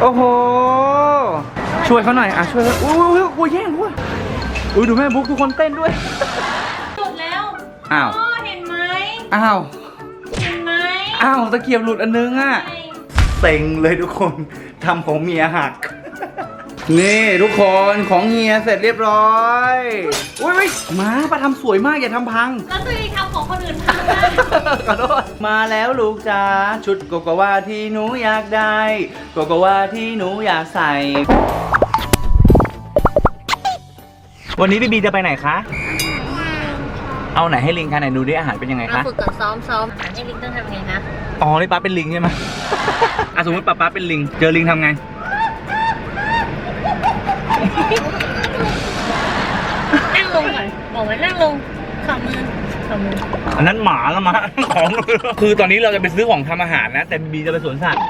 โอ้โห ช่วยเขาหน่อย อะช่วยเขาอุ้ยอุ้ยอุ้ยกลัวแย่งด้วยอุ้ยดูแม่บุ๊กทุกคนเต้นด้วยสุดแล้วอ้าว พ่อเห็นไหมอ้าว เห็นไหมอ้าวตะเกียบหลุดอันนึงอะเซ็งเลยทุกคน ทำของเมียหัก นี่ทุกคนของเฮียเสร็จเรียบร้อยอุ้ยอุ๊ยมาประทำสวยมากอย่าทำพัง แล้วตัวเองทำของคนอื่นพังนะขอโทษมาแล้วลูกจ้าชุดโกโกวาที่หนูอยากได้โกโกวาที่หนูอยากใส่ วันนี้บีบีจะไปไหนคะ เอาไหนให้ลิงคะไหนดูดิอาหารเป็นยังไงเราคะ ฝึกก่อนซ้อมซ้อมอ่านให้ลิงต้องทำไงนะอ๋อนี่ป้าเป็นลิงใช่ไหมอะสมมติป้าป้าเป็นลิง เจอลิงทำไงนั่งลงก่ อนบอกว่านั่งลงขอมือขอมืออันนั้นหมาแล้วมาของ คือตอนนี้เราจะไปซื้อของทำอาหารนะ แต่บีบีจะไปสวนสัตว์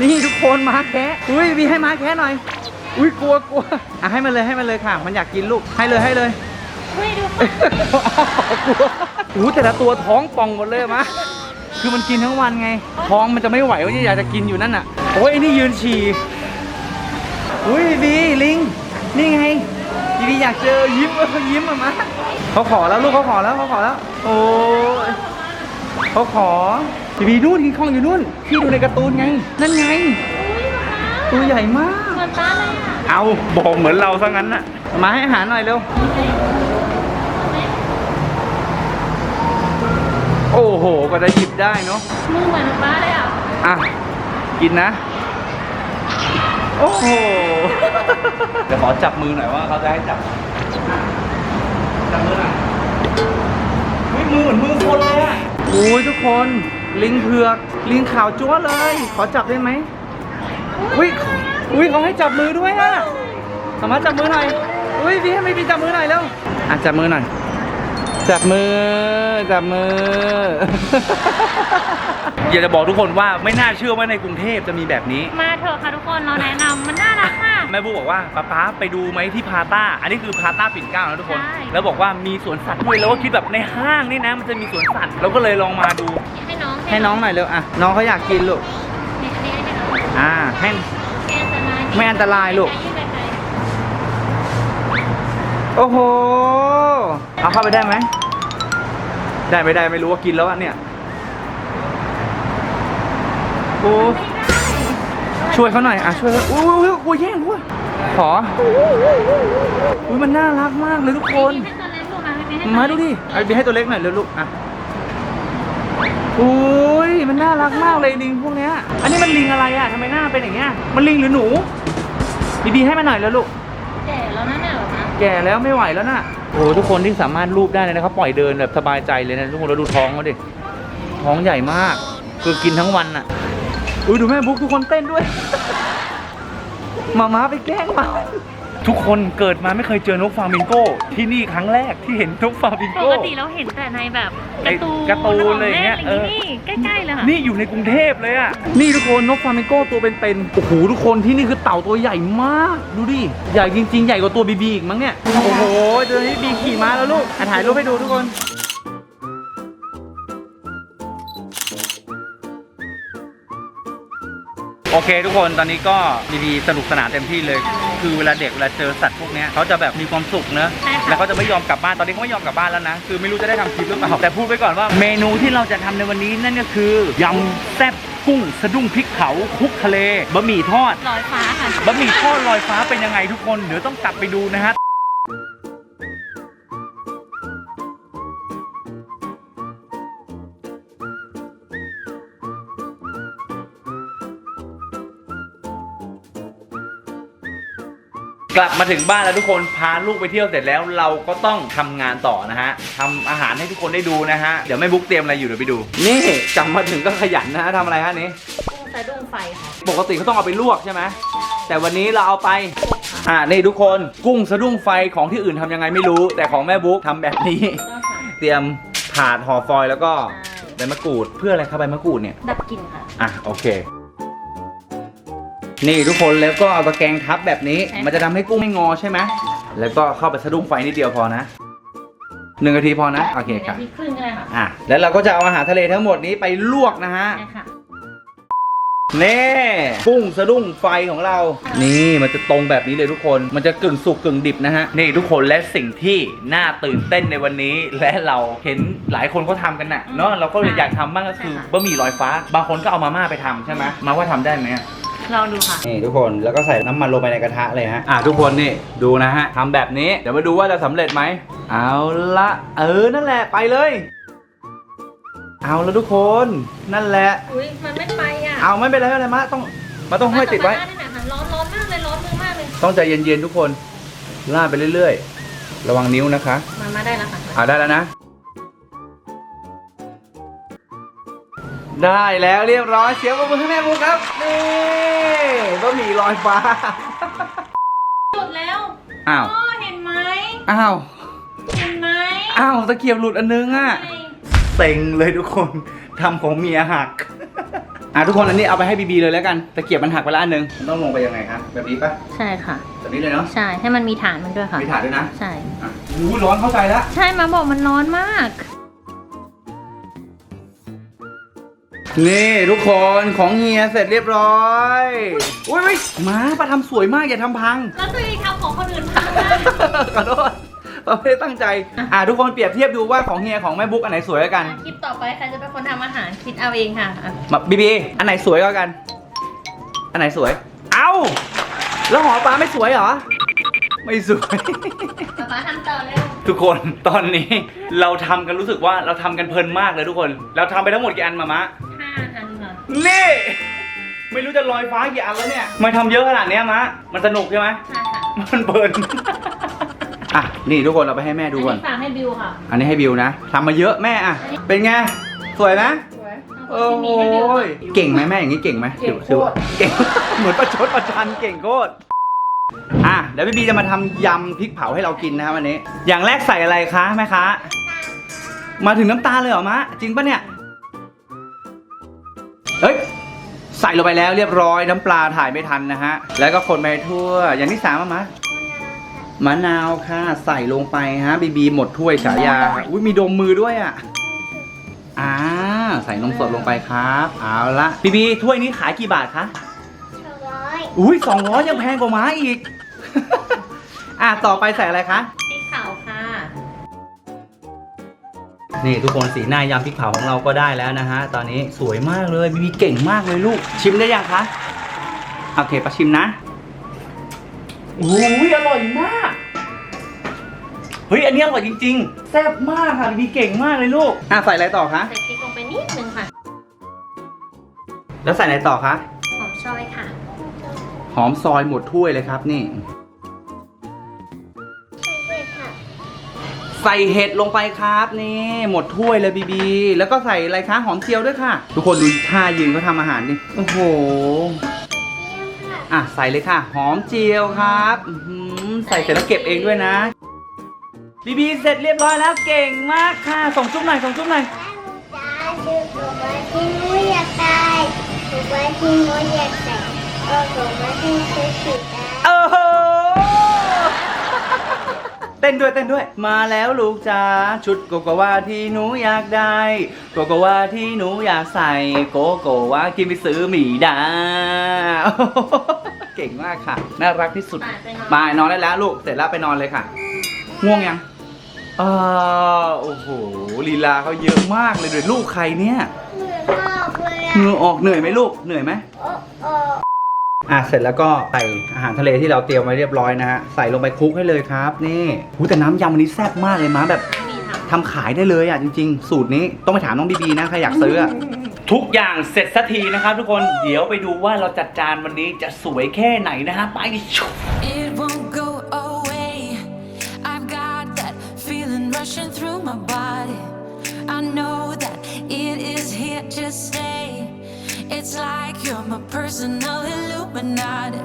นี่ทุกคนม้าแคะอุ้ยบีให้ม้าแคะหน่อย อุ้ยกลัวกลัวอะให้มันเลยให้มันเลยค่ะ มันอยากกินลูกให้เลยให้เลยเฮ้ยดูกลัวอู้แต่ละตัวท้องป่องหมดเลยอะมะคือมันกินทั้งวันไง ท้องมันจะไม่ไหวว่าจะอยากจะกินอยู่นั่นน่ะโอ้ยไอ้นี่ยืนฉี่อุ้ยบีลิงนี่ไงบีบีอยากเจอยิ้มเออยิ้มอะมะ เขาขอแล้วลูกเขาขอแล้วเขาขอแล้ว โอ้ยเขาขอบีบีนู่นกินข้องอยู่นู่นพี่ดูในการ์ตูนไง นั่นไง ตัวใหญ่มากเหมือนตาเลยอะเอาบอกเหมือนเราซะงั้นน่ะ มาให้อาหารหน่อยเร็ว โอ้โหก็จะหยิบได้เนาะ มือเหมือนป้าเลยอะอะ กินนะ โอ้โห เดี๋ยวขอจับมือหน่อยว่าเขาจะให้จับ จับมือหน่อยเฮ้ยมือเหมือนมือคนเลยอะโอ้ยทุกคนลิงเผือกลิงขาวจั๊วเลย ขอจับได้ไหมอุ้ยอุ้ยเขาให้จับมือด้วยอะสามารถจับมือหน่อยอุ้ยพี่ให้ไม่พี่จับมือหน่อยแล้วอะจับมือหน่อย จับมือ จับมือ อยากจะบอกทุกคนว่าไม่น่าเชื่อว่าในกรุงเทพจะมีแบบนี้ มาเถอะค่ะทุกคนเราแนะนำมันน่ารักมาก แม่บูบอกว่าป๊าป๊าไปดูไหมที่พาต้า อันนี้คือพาต้าปิ่นเกล้านะทุกคน ใช่ แล้วบอกว่ามีสวนสัตว์ด้วยแล้วก็คิดแบบในห้างนี่นะ มันจะมีสวนสัตว์เราก็เลยลองมาดู ให้น้องให้น้องหน่อยเร็วอะน้องเขาอยากกินลูก นี่อันนี้ให้น้องอ่าให้ แอนตรายไม่อันตรายลูกยื่นไปไกล โอ้โห เอาเข้าไปได้ไหม ได้ไม่ได้ไม่รู้ว่ากินแล้วอะเนี่ย โอ้ ช่วยเขาหน่อย อะช่วยเขาอุ้ยอุ้ยอุ้ยกลัวแย่งด้วยขอ อุ้ยมันน่ารักมากเลยทุกคน ให้ตัวเล็กลูกอะให้ให้มาดูดิไอ้บีให้ตัวเล็กหน่อยเร็วลูก อะอุ้ยมันน่ารักมากเลยลิงพวกเนี้ย อันนี้มันลิงอะไรอะทำไมหน้าเป็นอย่างเงี้ย มันลิงหรือหนู บีบีให้มาหน่อยแล้วลูก แก่แล้วนะเนี่ยหรอคะ แก่แล้วไม่ไหวแล้วน่ะโอ้โหทุกคนที่สามารถรูปได้เลยนะเขาปล่อยเดินแบบสบายใจเลยนะทุกคนเราดูท้องเขาดิท้องใหญ่มาก คือกินทั้งวันน่ะอุ้ยดูแม่บุ๊กทุกคนเต้นด้วยมาม้าไปแกล้งมา ทุกคนเกิดมาไม่เคยเจอนกฟลามิงโก้ ที่นี่ครั้งแรกที่เห็นนกฟลามิงปโก้ กติเราเห็นแต่ในแบบการ์ตูนการ์ตูนอะไรอย่างเงี้ยขเออ นี่ใกล้ๆเลยค่ะนี่อยู่ในกรุงเทพเลยอะนี่ทุกคนนกฟลามิงโก้ตัวเป็นๆโอ้โหทุกคนที่นี่คือเต่าตัวใหญ่มาก ดูดิ ใหญ่จริงๆ ใหญ่กว่าตัวบีบีอีกมั้งเนี่ย โอ้โหตัวนี้บีขี่ม้าแล้วลูกอะถ่ายรูปให้ดูทุกคน โอเค ทุกคนตอนนี้ก็บีบีสนุกสนานเต็มที่เลย คือเวลาเด็กเวลาเจอสัตว์พวกเนี้ยเขาจะแบบมีความสุขเนอะใช่ค่ะ แล้วเขาจะไม่ยอมกลับบ้านตอนนี้เขาไม่ยอมกลับบ้านแล้วนะ คือไม่รู้จะได้ทำคลิปหรือเปล่าแต่พูดไปก่อนว่าเมนูที่เราจะทำในวันนี้นั่นก็คือยำแซ่บกุ้งสะดุ้งพริกเขาคลุกทะเลบะหมี่ทอด ลอยฟ้าค่ะ บะหมี่ทอดลอยฟ้าเป็นยังไงทุกคน เดี๋ยวต้องกลับไปดูนะฮะ กลับมาถึงบ้านแล้วทุกคนพาลูกไปเที่ยวเสร็จแล้วเราก็ต้องทำงานต่อนะฮะทำอาหารให้ทุกคนได้ดูนะฮะ เดี๋ยวแม่บุ๊กเตรียมอะไรอยู่เดี๋ยวไปดู นี่กลับมาถึงก็ขยันนะฮะทำอะไรฮะนี้ กุ้งสะดุ้งไฟค่ะปกติเขาต้องเอาไปลวกใช่ไหม แต่วันนี้เราเอาไป อ่า นี่ทุกคน กุ้งสะดุ้งไฟของที่อื่นทำยังไงไม่รู้ แต่ของแม่บุ๊กทำแบบนี้เตรียมถาดห่อฟอยล์แล้วก็ใบมะกรูด เพื่ออะไรครับใบมะกรูดเนี่ย ดับกลิ่นค่ะ อะ โอเค นี่ทุกคนแล้วก็เอาตะแกรงทับแบบนี้ใช่ค่ะมันจะทำให้กุ้งไม่งอใช่ไหมแล้วก็เข้าไปสะดุ้งไฟนิดเดียวพอนะหนึ่งนาทีพอนะโอเคหนึ่งค่ะนาทีครึ่งก็ได้ค่ะอะแล้วเราก็จะเอาอาหารทะเลทั้งหมดนี้ไปลวกนะฮะใช่ค่ะนี่กุ้งสะดุ้งไฟของเรา นี่มันจะตรงแบบนี้เลยทุกคน มันจะกึ่งสุกกึ่งดิบนะฮะ นี่ทุกคนและสิ่งที่น่าตื่นเต้นในวันนี้ และเราเห็นหลายคนเขาทำกันน่ะเนาะเราก็เลยอยากทำบ้างก็คือบะหมี่ลอยฟ้า บางคนก็เอามาม่าไปทำใช่ไหมมาว่าทำได้ไหมอะ ลองดูค่ะ นี่ทุกคนแล้วก็ใส่น้ำมันลงไปในกระทะเลยฮะอะทุกคนนี่ดูนะฮะทำแบบนี้เดี๋ยวมาดูว่าจะสำเร็จไหมเอาละเออนั่นแหละไปเลย เอาละทุกคนนั่นแหละ อุ้ยมันไม่ไปอะเอาไม่เป็นไรไม่เป็นไรมะต้องมาต้องห้อยติดไว้มาตรงหน้านี่นะร้อนร้อนมากเลยร้อนมือมากเลย ต้องใจเย็นๆทุกคนลาดไปเรื่อยๆ ระวังนิ้วนะคะ มามาได้แล้วค่ะอ่าได้แล้วนะ ได้แล้วเรียบร้อยเสียงปรบมือให้แม่บูครับ นี่บะหมี่ลอยฟ้า หลุดแล้วอ้าวพ่อเห็นไหมอ้าว เห็นไหมอ้าวตะเกียบหลุดอันนึงอะไม่เซ็งเลยทุกคนทำของเมียหัก อะทุกคนอันนี้เอาไปให้บีบีเลยแล้วกันตะเกียบมันหักไปแล้วอันนึงมันต้องลงไปยังไงครับแบบนี้ปะใช่ค่ะ แบบนี้เลยเนาะใช่ให้มันมีฐานมันด้วยค่ะมีถาดด้วยนะใช่อะอู้ร้อนเข้าใจแล้วใช่มาบอกมันร้อนมาก นี่ทุกคนของเฮียเสร็จเรียบร้อยอุ้ยไม่มาป้าทำสวยมากอย่าทำพัง แล้วตัวเองทำของคนอื่นพังมากขอโทษเราไม่ได้ตั้งใจ อะทุกคนเปรียบเทียบดูว่าของเฮียของแม่บุ๊กอันไหนสวยกว่ากัน คลิปต่อไปใครจะเป็นคนทำอาหารคิดเอาเองค่ะอะมาบีบีอันไหนสวยกว่ากัน อันไหนสวย เอ้า แล้วหอปลาไม่สวยเหรอ ไม่สวย ป๊าป๊าทำต่อเร็วทุกคนตอนนี้เราทำกันรู้สึกว่าเราทำกันเพลินมากเลยทุกคน เราทำไปทั้งหมดกี่อันมามะห้าอั นค่ะนี่ ไม่รู้จะลอยฟ้ากี่อันแล้วเนี่ยทำไม่ทำเยอะขนาดเนี้ยมะ มันสนุกใช่ไหมใช่ค่ะมันเพลินอะ นี่ทุกคนเราไปให้แม่ดูก่อน อันนี้ฝากให้บิวค่ะอันนี้ให้บิวนะทำมาเยอะแม่อะ เป็นไง สวยไหมสวยโอ้โหเก่งไหมแม่อย่างนี้เก่งไหมเก่งโคตรถือว่าเก่ง เหมือนประชดประชันเก่งโคตร อะ เดี๋ยวพี่บีจะมาทำยำพริกเผาให้เรากินนะครับวันนี้ อย่างแรกใส่อะไรคะแม่คะมาถึงน้ำตาลเลยเหรอมะ จริงปะเนี่ย ใส่ลงไปแล้วเรียบร้อยน้ำปลาถ่ายไม่ทันนะฮะ แล้วก็คนไปทั่ว อย่างที่สามอะมะมะนาวค่ะใส่ลงไปฮะบีบีหมดถ้วยฉายาอุ้ยมีดมมือด้วยอะอ่าใส่นมสดลงไปครับ เอาละบีบีถ้วยนี้ขายกี่บาทคะอุ้ยสองร้อยยังแพงกว่าหม้าอีก อะต่อไปใส่อะไรคะ นี่ทุกคนสีหน้ายำพริกเผาของเราก็ได้แล้วนะฮะ ตอนนี้สวยมากเลยบีบีเก่งมากเลยลูก ชิมได้ยังคะ โอเคปะชิมนะโอ้ยอร่อยมาก เฮ้ยอันนี้อร่อยจริง ๆ แซ่บมากค่ะบีบีเก่งมากเลยลูก อะใส่อะไรต่อคะ ใส่พริกลงไปนิดนึงค่ะ แล้วใส่อะไรต่อคะ หอมซอยค่ะ หอมซอยหมดถ้วยเลยครับนี่ ใส่เห็ดลงไปครับนี่หมดถ้วยเลยบีบี แล้วก็ใส่อะไรคะหอมเจียวด้วยค่ะ ทุกคนดูท่ายืนเขาทำอาหารดิโอ้โหอะใส่เลยค่ะ หอมเจียวครับใส่เสร็จแล้วเก็บเองด้วยนะบีบีเสร็จเรียบร้อยแล้วเก่งมากค่ะ ส่งจุ๊บหน่อยส่งจุ๊บหน่อยชื่อผมว่าที่หนูอยากได้ผมว่าที่หนูอยากใส่โอ้ผมาที่ซื้อสีด้โต้นด้วยเต้นด้วย มาแล้วลูกจ้าชุดโกโกวาที่หนูอยากได้โกโกวาที่หนูอยากใส่โกโกวากินไปซื้อหมีดาเก่งมากค่ะ น่ารักที่สุดไปไปนอนมานอนได้แล้วลูกเสร็จแล้วไปนอนเลยค่ะง่วงยังเออโอ้โหลีลาเขาเยอะมากเลยด้วยลูกใครเนี่ยเหมือนออกเลยเหงื่อออกเหนื่อยไหมลูกเหนื่อยไหมโอ้โอ้อะเสร็จแล้วก็ใส่อาหารทะเลที่เราเตรียมไว้เรียบร้อยนะฮะใส่ลงไปคลุกให้เลยครับนี่หูแต่น้ำยำวันนี้แซ่บมากเลยม้าแบบมีททำขายได้เลยอะจริง ๆ สูตรนี้ต้องไปถามน้องบีบีนะใครอยากซื้ออะทุกอย่างเสร็จสักทีนะครับทุกคนเดี๋ยวไปดูว่าเราจัดจานวันนี้จะสวยแค่ไหนนะฮะไปชุ It won't go away. I've got that feeling rushing through my body. I know that it is here to stay. It's like you're my personal Illuminati.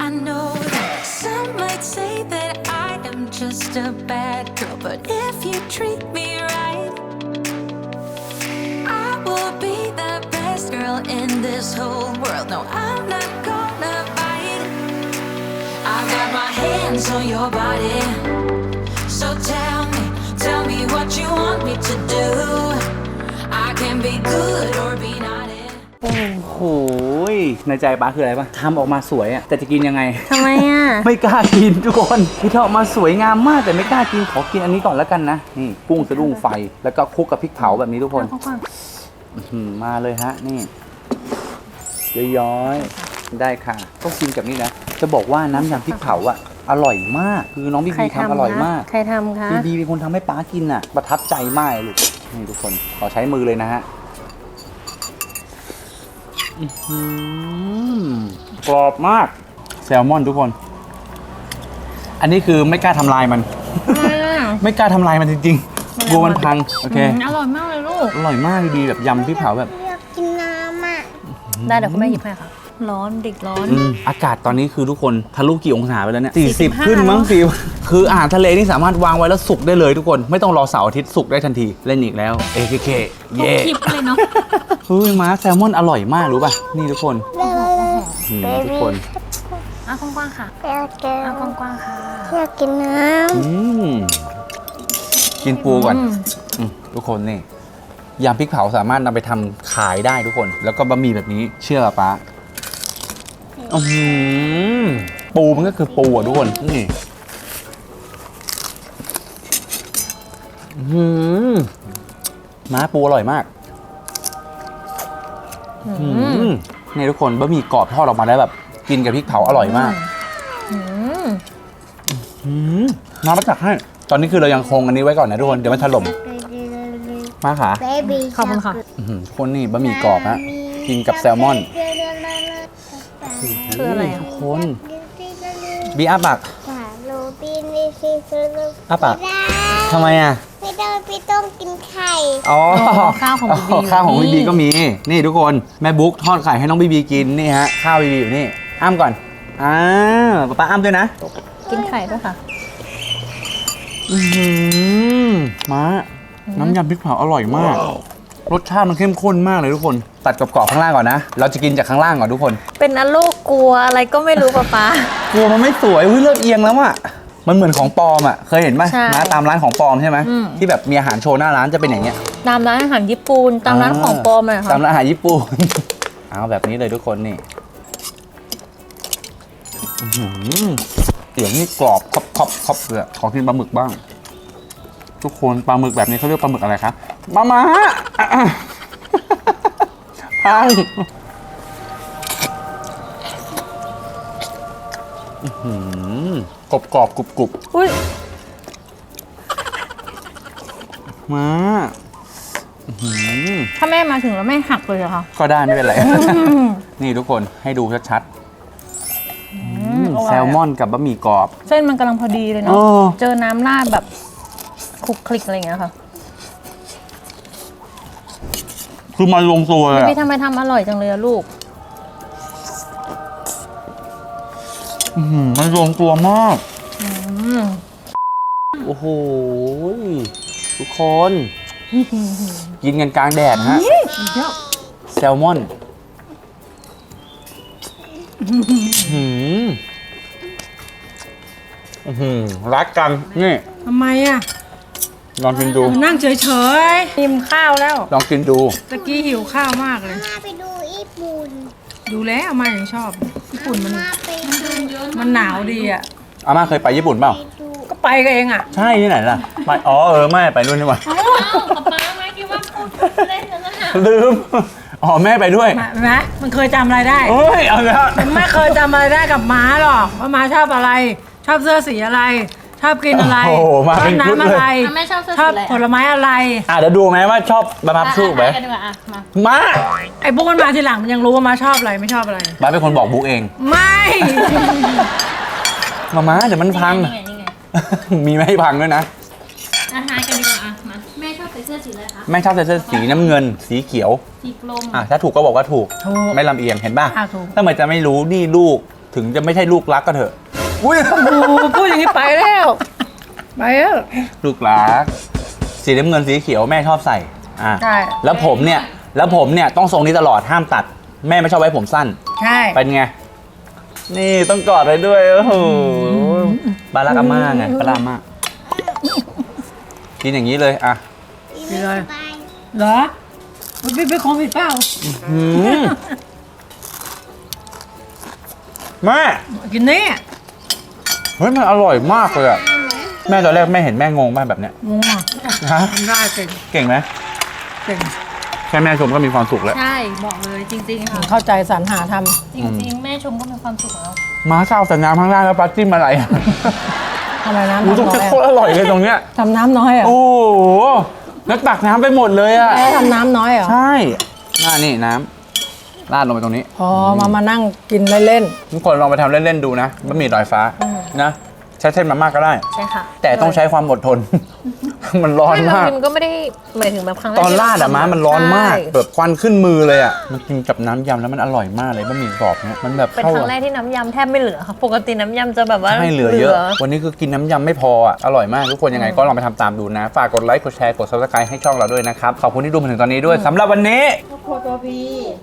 I know that some might say that I am just a bad girl, but if you treat me right, I will be the best girl in this whole world. No, I'm not gonna bite. I got my hands on your body. So tell me, tell me what you want me to do. I can be good or be ยในใจป้าคืออะไรปะทำออกมาสวยอะแต่จะกินยังไง ทำไมอะ ไม่กล้ากินทุกคนคือทำออกมาสวยงามมากแต่ไม่กล้ากินขอกินอันนี้ก่อนแล้วกันนะนี่กุ้งสะดุ้งไฟแล้วก็คลุกกับพริกเผาแบบนี้ทุกคนเอาก่อนอื้อหือมาเลยฮะนี่ย้อยๆได้ค่ะต้องกินกับนี่นะจะบอกว่าน้ำยำพริกเผาอะอร่อยมาก คือน้องบีใครบีทำทำอร่อยคะมาก ใครทำคะ บีบีเป็นคนทำให้ป้ากินอะประทับใจมากเลยลูกนี่ทุกคน ขอใช้มือเลยนะฮะอื้อหือ กรอบมาก แซลมอนทุกคน อันนี้คือไม่กล้าทำลายมัน ไม่กล้าทำลายมันจริงๆกลัวมันพัง โอเคมอร่อยมากเลยลูก อร่อยมากดีแบบยำพริกเผาแบบ อยากกินน้ำอะ ได้เดี๋ยวคุณแม่หยิบให้ค่ะ ร้อนเด็กร้อน อืมอากาศตอนนี้คือทุกคนทะลุกี่องศาไปแล้วเนี่ย45 40 ขึ้นมั้งสิคืออาหารทะเลนี่สามารถวางไว้แล้วสุกได้เลยทุกคนไม่ต้องรอเสาร์อาทิตย์สุกได้ทันทีเล่นอีกแล้ว AKK เย่คลิปเลยเนาะเฮ้ยมาแซลมอนอร่อยมากรู้ป่ะนี่ทุกคนอืมทุกคนอะกว้างๆค่ะอยากกินอะกว้างๆค่ะ อยากกินน้อืมกินปูก่อนอืม อืมทุกคนนี่ยำพริกเผาสามารถนำไปทำขายได้ทุกคน แล้วก็บะหมี่แบบนี้เชื่อป่ะป้า อือหือปูมันก็คือปูอะทุกคนนี่อื้อหือม้าปูอร่อยมากอื้อหือนี่ทุกคนบะหมี่กรอบทอดออกมาได้แบบ กินกับพริกเผาอร่อยมากอืมอืมน้ำมาจักให้ ตอนนี้คือเรายังคงอันนี้ไว้ก่อนนะทุกคน เดี๋ยวมันถล่มำมาขาเบบี้ขอบคุณค่ะอื้อหือทุกคนนี่บะหมี่กรอบฮะ กินกับแซลมอน คืออะไรอะทุกคนบีอาปากโรบินนี่สิคืออ้าปากทำไมอะไม่ต้องพี่ต้องกินไข่ อ๋อข้าวของบีบีข้าวของบีบีนี่ก็มี นี่ทุกคนแม่บุ๊กทอดไข่ให้น้องบีบีกินนี่ฮะข้าวบีบีอยู่นี่อ้ามก่อนอ่าป๊าป๊าอ้ามด้วยนะ กินไข่ด้วยค่ะอือหือมาน้ำยำพริกเผาอร่อยมาก รสชาติมันเข้มข้นมากเลยทุกคน ตัดกรอบๆข้างล่างก่อนนะ เราจะกินจากข้างล่างก่อนทุกคน เป็นอันโลกกลัวอะไรก็ไม่รู้ป๊าป๊า กลัวมันไม่สวยอุ้ยเลิกเอียงแล้วอะมันเหมือนของปลอมอะเคยเห็นไหมใช่นะตามร้านของปลอมใช่ไหมอืม ที่แบบมีอาหารโชว์หน้าร้านจะเป็นอย่างเงี้ย ตามร้านอาหารญี่ปุ่นตามร้านของปลอมเลยค่ะตามร้านอาหารญี่ปุ่น เอาแบบนี้เลยทุกคนนี่อื้อหือเสียงนี่กรอบครอบครอบครอบเลยขอกินปลาหมึกบ้าง ทุกคนปลาหมึกแบบนี้เขาเรียกปลาหมึกอะไรครับมามาอะอะพังอื้อหือกรอบกรอบกรุบกรุบอุ้ยมาอื้อหือถ้าแม่มาถึงแล้วแม่หักเลยเหรอคะก็ได้ไม่เป็นไรอืมนี่ทุกคนให้ดูชัดๆมแซลมอนกับบะหมี่กรอบ เส้นมันกำลังพอดีเลยเอเนาะอเจอน้ำราดแบบ คลุกคลิกอะไรอย่างเงี้ยค่ะคือมันลงตัวเลยอะพี่ทำไมทำอร่อยจังเลยอะลูก อื้อหือมันลงตัวมาก อืมโอ้โหทุกคน กินกันกลางแดดฮะเยอะแซลมอนอื้อหืออื้อหือรักกัน นี่ทำไมอะ ลองกินดู นั่งเฉยกินข้าวแล้ว ลองกินดูๆตะกี้หิวข้าวมากเลย มาไปดูญี่ปุ่น ดูแล้วมาอย่างชอบ ญี่ปุ่นมัน มาไปดูมันหนาวดีอะ อาม่าเคยไปญี่ปุ่นเปล่า ไปดูก็ไปกันเองอะ ใช่ที่ไหนล่ะไปอ๋อเออไม่ไปนู่นนี่หว่าป๊าป๊าไม่คิดว่าพูดเล่นนะลืม อ๋อแม่ไปด้วยมาเห็นไหมมันเคยจำอะไรได้โอ้ยเอาแล้ว มันไม่เคยจำอะไรได้กับม้าหรอกว่าม้าชอบอะไร ชอบเสื้อสีอะไร ชอบกินอะไรโอ้โหมาชอเป็บนชุดน้ำเลอะไรยแม่ชอบเสื้อชอบสีอะไรผลไม้อะไร อะเดี๋ยวดูไหมว่าชอบบาบาสู้ไหมกันดีกว่าอะมามาไอ้พวกมันมาทีหลังมันยังรู้ว่าม้าชอบอะไรไม่ชอบอะไร บ้าสเป็นคนบอกบุ๊กเองไม่ มามาเดี๋ยวมันพัง นี่ไงนี่ไงมีไม่ให้พังด้วยนะอาหารกันดีกว่าอะมาแม่ชอบใส่เสื้อสีอะไรคะแม่ชอบใส่เสื้อสีน้ำเงิน สีเขียว สีกลมอะถ้าถูกก็บอกว่าถูก ถูกไม่ลำเอียงเห็นป่ะอะถูกทำไมจะไม่รู้นี่ลูก ถึงจะไม่ใช่ลูกรักก็เถอะ อุ้ยโอ้โหพูดอย่างนี้ไปแล้ว ไปแล้ว ลูกรักสีน้ำเงินสีเขียวแม่ชอบใส่อะใช่ แล้วผมเนี่ย แล้วผมเนี่ยต้องทรงนี้ตลอดห้ามตัด แม่ไม่ชอบไว้ผมสั้น ใช่ เป็นไง นี่ต้องกอดไปด้วย โอ้โหบารักอาม่าไงบารักอาม่ากินอย่างนี้เลยอะกินเลยไปเหรอมันเป็นเป็นโควิดเปล่าหืมแม่กินนี่ เฮ้ยมันอร่อยมากเลยอะแม่ตอนแรกแม่เห็นแม่งงมากแบบเนี้ยงงอะฮะทำได้เก่งเก่งไหมเก่งแค่แม่ชมก็มีความสุขแล้ว ใช่บอกเลยจริงๆค่ะเข้าใจสรรหาทจริงๆ แม่ชมก็มีความสุขแล้วม้าข้าวแต่น้ำข้างล่างแล้วปลาจิ้มอะไรอะำทำไมน้ำอู้ตรงทำน้นี้อยโคตรอร่อยเลยตรงเนี้ย ทำน้ำน้อยเหรอะโอ้โหแล้วตักน้ำไปหมดเลยอะแม่ทำน้ำน้อยเหรอใช่น่านี่น้ำราดลงไปตรงนี้พอมามานั่งกินเล่นทุกคนลองไปทำเล่น ๆ ดูนะบะหมี่ลอยฟ้า นะ ใช้เส้นมามากก็ได้ ใช่ค่ะแต่ต้องใช้ความอดทน มันร้อนไม่เรามาก กินก็ไม่ได้หมายถึงแบบครั้งแรกตอนราดอะม้ามันร้อนมากใช่แบบควันขึ้นมือเลยอะมันกินกับน้ำยำแล้วมันอร่อยมากเลยบะหมี่กรอบเนี้ยมันแบบเป็นเข้าครั้งแรกที่น้ำยำแทบไม่เหลือค่ะปกติน้ำยำจะแบบว่าให้เหลือเยอะ วันนี้คือกินน้ำยำไม่พออะอร่อยมากทุกคนยังไงก็ลองไปทำตามดูนะ ฝากกดไลค์กดแชร์กด subscribe ให้ช่องเราด้วยนะครับ ขอบคุณที่ดูมาถึงตอนนี้ด้วยสำหรับวันนี้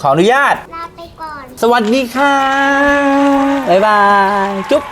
ขออนุญาต ลาไปก่อน สวัสดีค่ะบ๊ายบายจุ๊บ